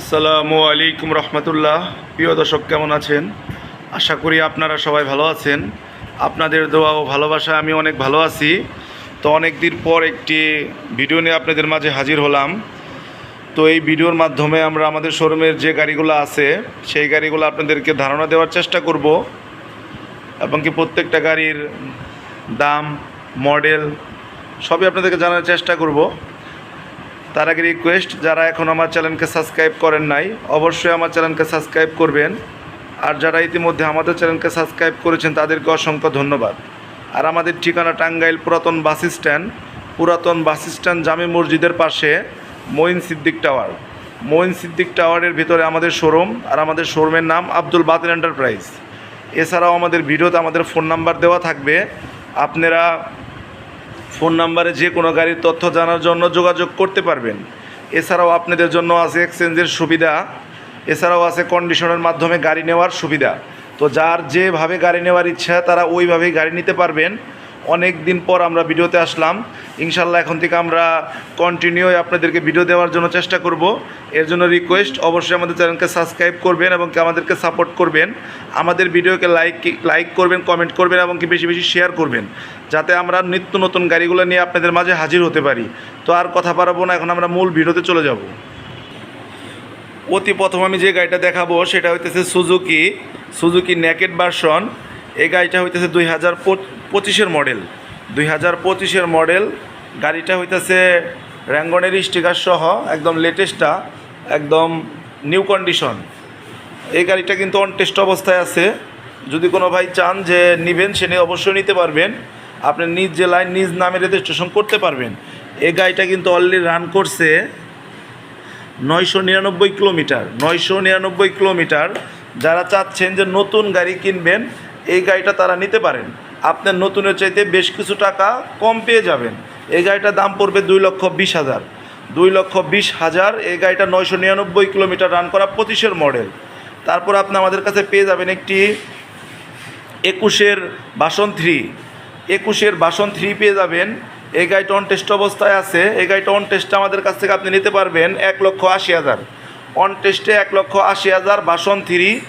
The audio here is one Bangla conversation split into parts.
আসসালামু আলাইকুম রহমতুল্লাহ। প্রিয় দর্শক, কেমন আছেন? আশা করি আপনারা সবাই ভালো আছেন। আপনাদের দোয়া ও ভালোবাসা আমি অনেক ভালো আছি। তো অনেক দিন পর একটি ভিডিও নিয়ে আপনাদের মাঝে হাজির হলাম। তো এই ভিডিওর মাধ্যমে আমরা আমাদের শোরুমের যে গাড়িগুলো আছে, সেই গাড়িগুলো আপনাদেরকে ধারণা দেওয়ার চেষ্টা করব। এবং কি প্রত্যেকটা গাড়ির দাম, মডেল, সবই আপনাদেরকে জানার চেষ্টা করব। তার আগে রিকোয়েস্ট যারা এখন আমার চ্যানেলকে সাবস্ক্রাইব করেন নাই, অবশ্যই আমার চ্যানেলকে সাবস্ক্রাইব করবেন। আর যারা ইতিমধ্যে আমাদের চ্যানেলকে সাবস্ক্রাইব করেছেন, তাদেরকে অসংখ্য ধন্যবাদ। আর আমাদের ঠিকানা টাঙ্গাইল পুরাতন বাস স্ট্যান্ড, পুরাতন বাস স্ট্যান্ড জামে মসজিদের পাশে মঈন সিদ্দিক টাওয়ার। মঈন সিদ্দিক টাওয়ারের ভিতরে আমাদের শোরুম আর আমাদের শোরুমের নাম আব্দুল বাতিল এন্টারপ্রাইজ এছাড়াও আমাদের ভিডিওতে আমাদের ফোন নাম্বার দেওয়া থাকবে। আপনারা ফোন নাম্বারে যে কোনো গাড়ির তথ্য জানার জন্য যোগাযোগ করতে পারবেন। এছাড়াও আপনাদের জন্য আছে এক্সচেঞ্জের সুবিধা। এছাড়াও আছে কন্ডিশনের মাধ্যমে গাড়ি নেওয়ার সুবিধা। তো যার যেভাবে গাড়ি নেওয়ার ইচ্ছা তারা ওইভাবেই গাড়ি নিতে পারবেন। অনেক দিন পর আমরা ভিডিওতে আসলাম। ইনশাল্লাহ এখন থেকে আমরা কন্টিনিউ আপনাদেরকে ভিডিও দেওয়ার জন্য চেষ্টা করব। এর জন্য রিকোয়েস্ট অবশ্যই আমাদের চ্যানেলকে সাবস্ক্রাইব করবেন এবং আমাদেরকে সাপোর্ট করবেন। আমাদের ভিডিওকে লাইক লাইক করবেন কমেন্ট করবেন এবং কি বেশি বেশি শেয়ার করবেন। যাতে আমরা নিত্য নতুন গাড়িগুলো নিয়ে আপনাদের মাঝে হাজির হতে পারি। তো আর কথা পারাবো না, এখন আমরা মূল ভিডিওতে চলে যাব। অতি প্রথম আমি যে গাড়িটা দেখাবো, সেটা হইতেছে সুজুকি সুজুকি নেকেট ভার্সন এই গাড়িটা হইতেছে দুই হাজার পঁচিশের মডেল। দুই হাজার পঁচিশের মডেল, গাড়িটা হইতেছে র্যাঙ্গনের স্টিকার সহ একদম লেটেস্টটা, একদম নিউ কন্ডিশন। এই গাড়িটা কিন্তু অন টেস্ট অবস্থায় আছে। যদি কোনো ভাই চান যে নিবেন, সে নিয়ে অবশ্যই নিতে পারবেন। আপনি নিজ জেলায় নিজ নামে রেজিস্ট্রেশন করতে পারবেন। এই গাড়িটা কিন্তু অলরেডি রান করছে নয়শো নিরানব্বই কিলোমিটার, নয়শো নিরানব্বই কিলোমিটার। যারা চাচ্ছেন যে নতুন গাড়ি কিনবেন এই গাড়িটা তারা নিতে পারেন। আপনার নতুনের চাইতে বেশ কিছু টাকা কম পেয়ে যাবেন। এই গাড়িটার দাম পড়বে দুই লক্ষ বিশ হাজার। দুই লক্ষ বিশ হাজার, এই গাড়িটা নয়শো নিরানব্বই কিলোমিটার রান করা পঁচিশের মডেল। তারপর আপনি আমাদের কাছে পেয়ে যাবেন একটি একুশের বাসন থ্রি। একুশের বাসন থ্রি পেয়ে যাবেন। এই গাড়িটা অন টেস্ট অবস্থায় আছে। এই গাড়িটা অন টেস্টে আমাদের কাছ থেকে আপনি নিতে পারবেন এক লক্ষ আশি হাজার। অন টেস্টে এক লক্ষ আশি হাজার বাসন থ্রি।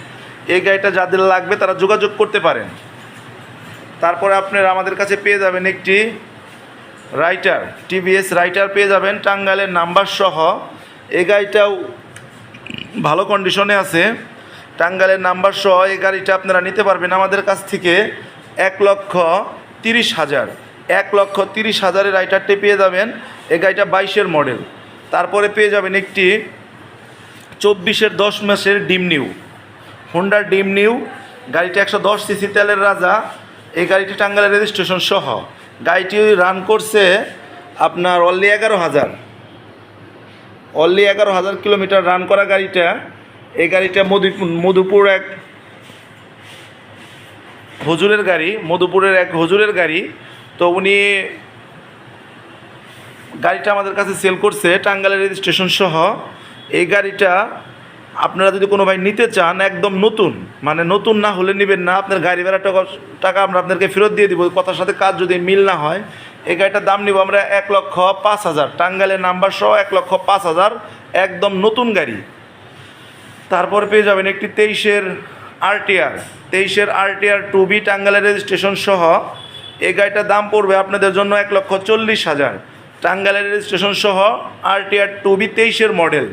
এই গাড়িটা যাদের লাগবে তারা যোগাযোগ করতে পারেন। তারপরে আপনারা আমাদের কাছে পেয়ে যাবেন একটি রাইটার, টিভিএস রাইটার পেয়ে যাবেন, টাঙ্গাইলের নাম্বার সহ। এই গাড়িটাও ভালো কন্ডিশনে আছে। টাঙ্গালের নাম্বার সহ এই গাড়িটা আপনারা নিতে পারবেন আমাদের কাছ থেকে এক লক্ষ তিরিশ হাজার। এক লক্ষ তিরিশ হাজারের রাইটারটি পেয়ে যাবেন। এই গাড়িটা বাইশের মডেল তারপরে পেয়ে যাবেন একটি চব্বিশের দশ মাসের ডিম নিউ। হোন্ডার ডিম নিউ গাড়িটি একশো দশ সিসি তেলের রাজা। এই গাড়িটি টাঙ্গাইলের রেজিস্ট্রেশন সহ। গাড়িটি রান করছে আপনার অনলি এগারো হাজার। অনলি এগারো হাজার কিলোমিটার রান করা গাড়িটা। এই গাড়িটা মধুপুর মধুপুর এক হুজুরের গাড়ি, মধুপুরের এক হুজুরের গাড়ি। তো উনি গাড়িটা আমাদের কাছে সেল করছে, টাঙ্গাইলের রেজিস্ট্রেশন সহ। এই গাড়িটা আপনারা যদি কোনো ভাই নিতে চান, একদম নতুন মানে নতুন না হলে নেবেন না, আপনার গাড়ি ভাড়া টাকা টাকা আমরা আপনাদেরকে ফেরত দিয়ে দিব, কথার সাথে কাজ যদি মিল না হয়, এই গাড়িটার দাম নিব আমরা এক লক্ষ পাঁচ হাজার টাঙ্গালের নাম্বার সহ এক লক্ষ পাঁচ হাজার, একদম নতুন গাড়ি। তারপর পেয়ে যাবেন একটি তেইশের আরটিআর তেইশের আরটিআর টু বি টাঙ্গালের রেজিস্ট্রেশন সহ, এই গাড়িটার দাম পড়বে আপনাদের জন্য এক লক্ষ চল্লিশ হাজার, টাঙ্গাইলের রেজিস্ট্রেশন সহ আরটিআর টু বি তেইশের মডেল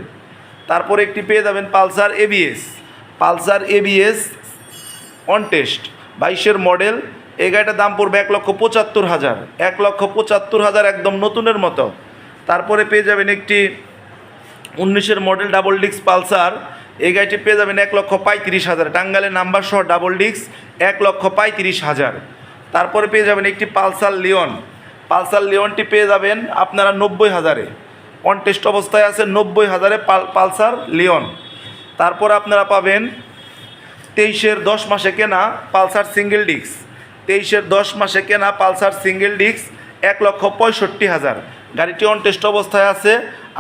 তারপর একটি পেয়ে যাবেন Pulsar ABS Pulsar ABS on test বাইশের মডেল এই গাড়িটার দাম পড়বে এক লক্ষ পঁচাত্তর হাজার। এক লক্ষ পঁচাত্তর হাজার একদম নতুনের মতো। তারপরে পেয়ে যাবেন একটি উনিশের মডেল ডাবল ডিক্স পালসার। এই গাড়িটি পেয়ে যাবেন এক লক্ষ পঁয়ত্রিশ হাজার। টাঙ্গাইলের নাম্বার সহ ডাবল ডিক্স এক লক্ষ পঁয়ত্রিশ হাজার। তারপরে পেয়ে যাবেন একটি পালসার লিওন পালসার লিওনটি পেয়ে যাবেন আপনারা নব্বই হাজারে। অন টেস্ট অবস্থায় আছে নব্বই হাজারে পাল পালসার লিওন। তারপর আপনারা পাবেন তেইশের দশ মাসে কেনা পালসার সিঙ্গেল ডিক্স তেইশের দশ মাসে কেনা পালসার সিঙ্গেল ডিক্স এক লক্ষ পঁয়ষট্টি হাজার। গাড়িটি অন টেস্ট অবস্থায় আছে,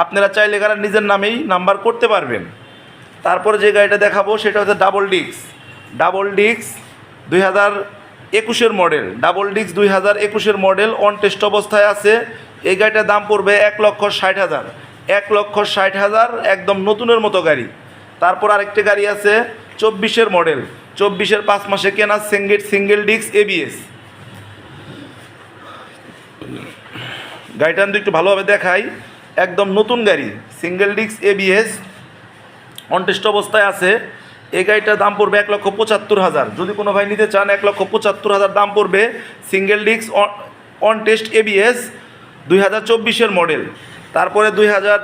আপনারা চাইলে গাড়ি নিজের নামেই নাম্বার করতে পারবেন। তারপরে যে গাড়িটা দেখাবো, সেটা হচ্ছে ডাবল ডিক্স ডাবল ডিক্স দুই হাজার একুশের মডেল ডাবল ডিক্স দুই হাজার একুশের মডেল অন টেস্ট অবস্থায় আছে এই গাড়িটার দাম পড়বে এক লক্ষ ষাট হাজার। এক লক্ষ ষাট হাজার একদম নতুনের মতো গাড়ি। তারপর আরেকটি গাড়ি আছে চব্বিশের মডেল। চব্বিশের পাঁচ মাসে কেনা সিঙ্গেল সিঙ্গেল ডিস্ক এবিএস গাড়িটা আমি একটু ভালোভাবে দেখাই, একদম নতুন গাড়ি, সিঙ্গেল ডিস্ক এবিএস অনটেস্ট অবস্থায় আছে। এই গাড়িটার দাম পড়বে এক লক্ষ পঁচাত্তর হাজার। যদি কোনো ভাই নিতে চান, এক লক্ষ পঁচাত্তর হাজার দাম পড়বে। Single disc on test ABS দুই হাজার চব্বিশের মডেল। তারপরে দুই হাজার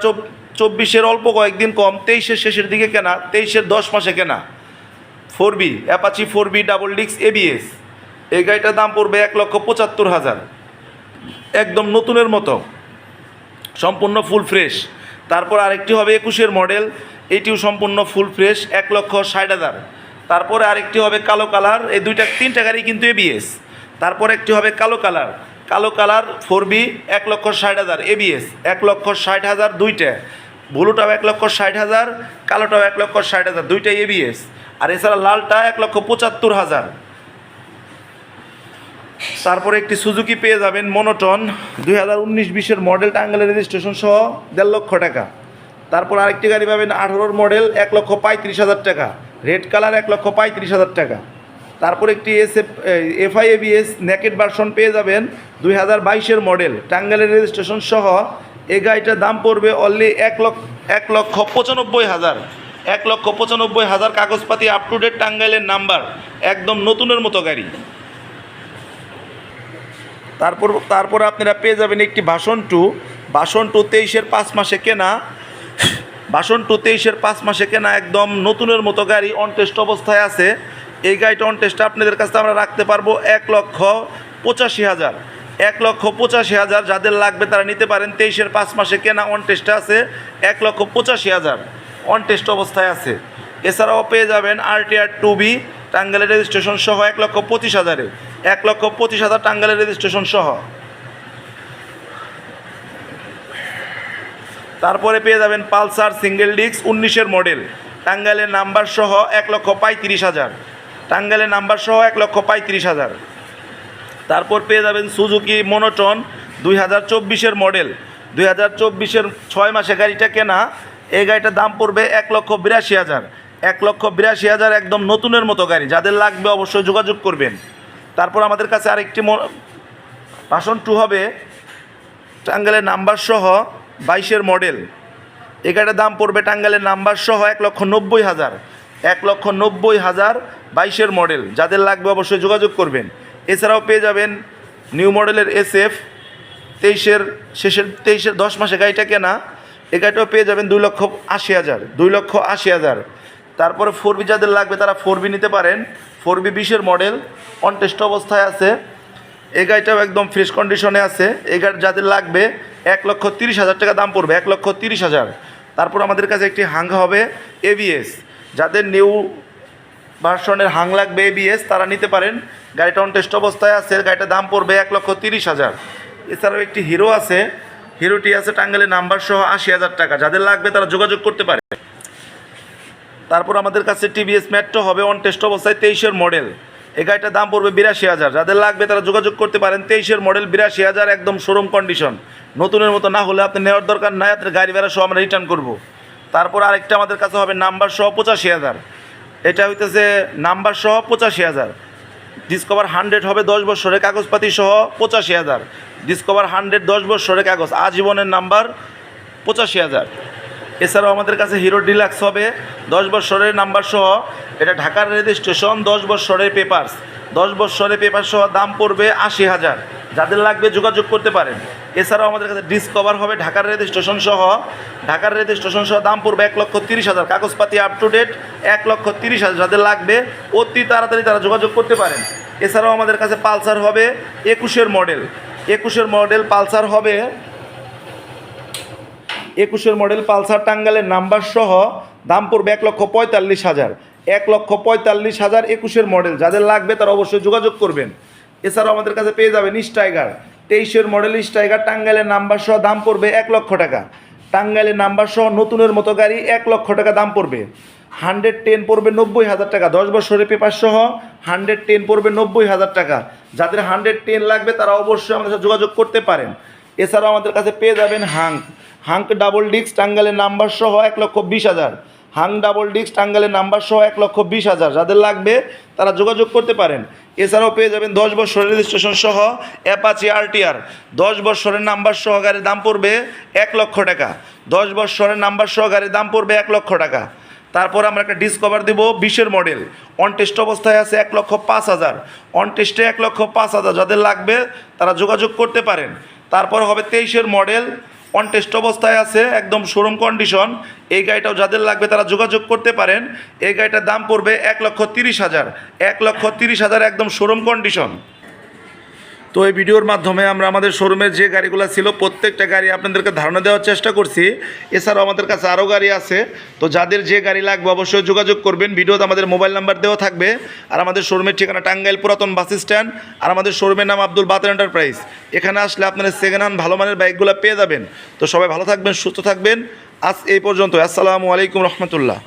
চব্বিশের অল্প কয়েকদিন কম, তেইশের শেষের দিকে কেনা, তেইশের দশ মাসে কেনা। Four V, Apache four V double disc ABS এই গাড়িটার দাম পড়বে এক লক্ষ পঁচাত্তর হাজার। একদম নতুনের মতো। সম্পূর্ণ ফুল ফ্রেশ। তারপর আরেকটি হবে একুশের মডেল। এটিও সম্পূর্ণ ফুল ফ্রেশ, এক লক্ষ ষাট হাজার। তারপরে আরেকটি হবে কালো কালার। এই দুইটা, তিনটা গাড়ি কিন্তু এবিএস তারপর একটি হবে কালো কালার। কালো কালার, ফোর বি, এক লক্ষ ষাট হাজার এবিএস এক লক্ষ ষাট হাজার দুইটা। ব্লুটাও এক লক্ষ ষাট হাজার, কালোটাও এক লক্ষ ষাট হাজার, দুইটাই এবিএস আর এছাড়া লালটা এক লক্ষ পঁচাত্তর হাজার। তারপরে একটি সুজুকি পেয়ে যাবেন মনোটন, দুই হাজার উনিশ বিশের মডেল টাঙ্গেলের রেজিস্ট্রেশন সহ দেড় লক্ষ টাকা। তারপর আরেকটি গাড়ি পাবেন আঠারোর মডেল, এক লক্ষ পঁয়ত্রিশ হাজার টাকা। রেড কালার, এক লক্ষ পঁয়ত্রিশ হাজার টাকা। তারপর একটি S F FI ABS naked version পেয়ে যাবেন দুই হাজার বাইশের মডেল টাঙ্গাইলের রেজিস্ট্রেশন সহ এই গাড়িটার দাম পড়বে অনলি এক লক্ষ এক লক্ষ পঁচানব্বই হাজার। এক লক্ষ পঁচানব্বই হাজার কাগজপাতি আপ টু ডেট টাঙ্গাইলের নাম্বার একদম নতুনের মতো গাড়ি। তারপর তারপর আপনারা পেয়ে যাবেন একটি ভাষণ টু ভাষণ টু তেইশের পাঁচ মাসে কেনা। ভাষণ টু তেইশের পাঁচ মাসে কেনা একদম নতুনের মতো গাড়ি অন টেস্ট অবস্থায় আছে। এই গাড়িটা অন টেস্টটা আপনাদের কাছে আমরা রাখতে পারব এক লক্ষ পঁচাশি হাজার। এক লক্ষ পঁচাশি হাজার যাদের লাগবে তারা নিতে পারেন, তেইশের পাঁচ মাসে কেনা অন টেস্টে আছে এক লক্ষ পঁচাশি হাজার। অন টেস্ট অবস্থায় আছে। এছাড়াও পেয়ে যাবেন আরটিআর টু বি টাঙ্গাইলের রেজিস্ট্রেশন সহ এক লক্ষ পঁচিশ হাজারে। এক লক্ষ পঁচিশ হাজার টাঙ্গাইলের রেজিস্ট্রেশন সহ। তারপরে পেয়ে যাবেন পালসার সিঙ্গেল ডিস্ক উনিশের মডেল টাঙ্গাইলের নাম্বার সহ এক লক্ষ পঁয়ত্রিশ হাজার। টাঙ্গাইলের নাম্বার সহ এক লক্ষ পঁয়ত্রিশ হাজার। তারপর পেয়ে যাবেন সুজুকি মনোটন দুই হাজার চব্বিশের মডেল। দুই হাজার চব্বিশের ছয় মাসে গাড়িটা কেনা, এই গাড়িটার দাম পড়বে এক লক্ষ বিরাশি হাজার। এক লক্ষ বিরাশি হাজার একদম নতুনের মতো গাড়ি, যাদের লাগবে অবশ্যই যোগাযোগ করবেন। তারপর আমাদের কাছে আরেকটি ভাষণ টু হবে টাঙ্গাইলের নাম্বার সহ বাইশের মডেল। এই গাড়িটার দাম পড়বে টাঙ্গালের নাম্বার সহ এক লক্ষ নব্বই হাজার। এক লক্ষ নব্বই হাজার বাইশের মডেল। যাদের লাগবে অবশ্যই যোগাযোগ করবেন। এছাড়াও পেয়ে যাবেন নিউ মডেলের এস এফ তেইশের শেষের, তেইশের দশ মাসে গাড়িটা কেনা। এ গাড়িটাও পেয়ে যাবেন দুই লক্ষ আশি হাজার, দুই লক্ষ আশি হাজার। তারপরে ফোর বি যাদের লাগবে তারা ফোর বি নিতে পারেন। ফোর বি বিশের মডেল অন টেস্ট অবস্থায় আছে। এই গাড়িটাও একদম ফ্রেশ কন্ডিশনে আছে। এই গাড়ি যাদের লাগবে, এক লক্ষ তিরিশ হাজার টাকা দাম পড়বে, এক লক্ষ তিরিশ হাজার। তারপর আমাদের কাছে একটি হাঙ্গা হবে এবিএস যাদের নিউ ভার্সনের হাং লাগবে এবিএস তারা নিতে পারেন। গাড়িটা অন টেস্ট অবস্থায় আছে গাড়িটার দাম পড়বে এক লক্ষ তিরিশ হাজার। এছাড়াও একটি হিরো আছে হিরোটি আছে টাঙ্গাইলের নাম্বার সহ আশি হাজার টাকা। যাদের লাগবে তারা যোগাযোগ করতে পারে। তারপর আমাদের কাছে টিভিএস মেট্রো হবে অন টেস্ট অবস্থায় তেইশের মডেল এই গাড়িটার দাম পড়বে বিরাশি হাজার। যাদের লাগবে তারা যোগাযোগ করতে পারেন। তেইশের মডেল বিরাশি হাজার, একদম শোরুম কন্ডিশন নতুনের মতো না হলে আপনি নেওয়ার দরকার নাই, আপনার গাড়ি ভাড়া সহ আমরা রিটার্ন করব। তারপর আরেকটা আমাদের কাছে হবে নাম্বার সহ পঁচাশি হাজার। এটা হইতেছে নাম্বার সহ পঁচাশি হাজার। ডিসকভার হান্ড্রেড হবে দশ বছরের কাগজপাতি সহ পঁচাশি হাজার। ডিসকভার হান্ড্রেড দশ বছরের কাগজ, আজীবনের নাম্বার পঁচাশি হাজার। এছাড়াও আমাদের কাছে হিরো ডিলাক্স হবে দশ বছরের নাম্বার সহ, এটা ঢাকার রেজিস্ট্রেশন, দশ বছরের পেপারস দশ বছরের পেপার সহ দাম পড়বে আশি হাজার। যাদের লাগবে যোগাযোগ করতে পারেন। এছাড়াও আমাদের কাছে ডিসকভার হবে, ঢাকার রেজিস্ট্রেশন সহ। ঢাকার রেজিস্ট্রেশন সহ দাম পড়বে এক লক্ষ তিরিশ হাজার। কাগজপাতি আপ টু ডেট এক লক্ষ তিরিশ হাজার যাদের লাগবে, অতি তাড়াতাড়ি তারা যোগাযোগ করতে পারেন। এছাড়াও আমাদের কাছে পালসার হবে একুশের মডেল একুশের মডেল পালসার হবে একুশের মডেল পালসার টাঙ্গালের নাম্বার সহ দাম পড়বে এক লক্ষ পঁয়তাল্লিশ হাজার। এক লক্ষ পঁয়তাল্লিশ হাজার একুশের মডেল যাদের লাগবে তারা অবশ্যই যোগাযোগ করবেন। এছাড়াও আমাদের কাছে পেয়ে যাবেন স্টাইগার। তেইশের মডেল স্টাইগার, টাঙ্গাইলের নাম্বার সহ দাম পড়বে এক লক্ষ টাকা। টাঙ্গাইলের নাম্বার সহ নতুনের মতো গাড়ি এক লক্ষ টাকা দাম পড়বে। হান্ড্রেড টেন পড়বে নব্বই হাজার টাকা। দশ বছরের পেপার সহ হান্ড্রেড টেন পড়বে নব্বই হাজার টাকা। যাদের হান্ড্রেড টেন লাগবে তারা অবশ্যই আমাদের সাথে যোগাযোগ করতে পারেন। এছাড়াও আমাদের কাছে পেয়ে যাবেন হাং হাঙ্ক ডাবল ডিস্ক টাঙ্গালের নাম্বার সহ এক লক্ষ বিশ হাজার। হাং ডাবল ডিস্ক টাঙ্গালের নাম্বার সহ এক লক্ষ বিশ হাজার। যাদের লাগবে, তারা যোগাযোগ করতে পারেন। এছাড়াও পেয়ে যাবেন দশ বছরের রেজিস্ট্রেশন সহ অ্যাপাচি আরটিআর দশ বছরের নাম্বার সহ গাড়ির দাম পড়বে এক লক্ষ টাকা। দশ বছরের নাম্বার সহ গাড়ির দাম পড়বে এক লক্ষ টাকা। তারপর আমরা একটা ডিসকভার দেবো বিশের মডেল অন টেস্ট অবস্থায় আছে এক লক্ষ পাঁচ হাজার। অন টেস্টে এক লক্ষ পাঁচ হাজার। যাদের লাগবে, তারা যোগাযোগ করতে পারেন। তারপর হবে তেইশের মডেল অন টেস্ট অবস্থায় আছে, একদম শোরুম কন্ডিশন এই গাড়িটাও যাদের লাগবে তারা যোগাযোগ করতে পারেন। এই গাড়িটার দাম পড়বে এক লক্ষ তিরিশ হাজার। এক লক্ষ তিরিশ হাজার একদম শোরুম কন্ডিশন তো এই ভিডিওর মাধ্যমে আমরা আমাদের শোরুমের যে গাড়িগুলো ছিল, প্রত্যেকটা গাড়ি আপনাদেরকে ধারণা দেওয়ার চেষ্টা করছি। এছাড়াও আমাদের কাছে আরও গাড়ি আছে। তো যাদের যে গাড়ি লাগবে অবশ্যই যোগাযোগ করবেন। ভিডিওতে আমাদের মোবাইল নাম্বার দেওয়া থাকবে। আর আমাদের শোরুমের ঠিকানা টাঙ্গাইল পুরাতন বাস স্ট্যান্ড। আর আমাদের শোরুমের নাম আব্দুল বাতের এন্টারপ্রাইজ এখানে আসলে আপনারা সেকেন্ড হ্যান্ড ভালো মানের বাইকগুলো পেয়ে যাবেন। তো সবাই ভালো থাকবেন, সুস্থ থাকবেন। আজ এই পর্যন্ত আসসালামু আলাইকুম রহমতুল্লাহ।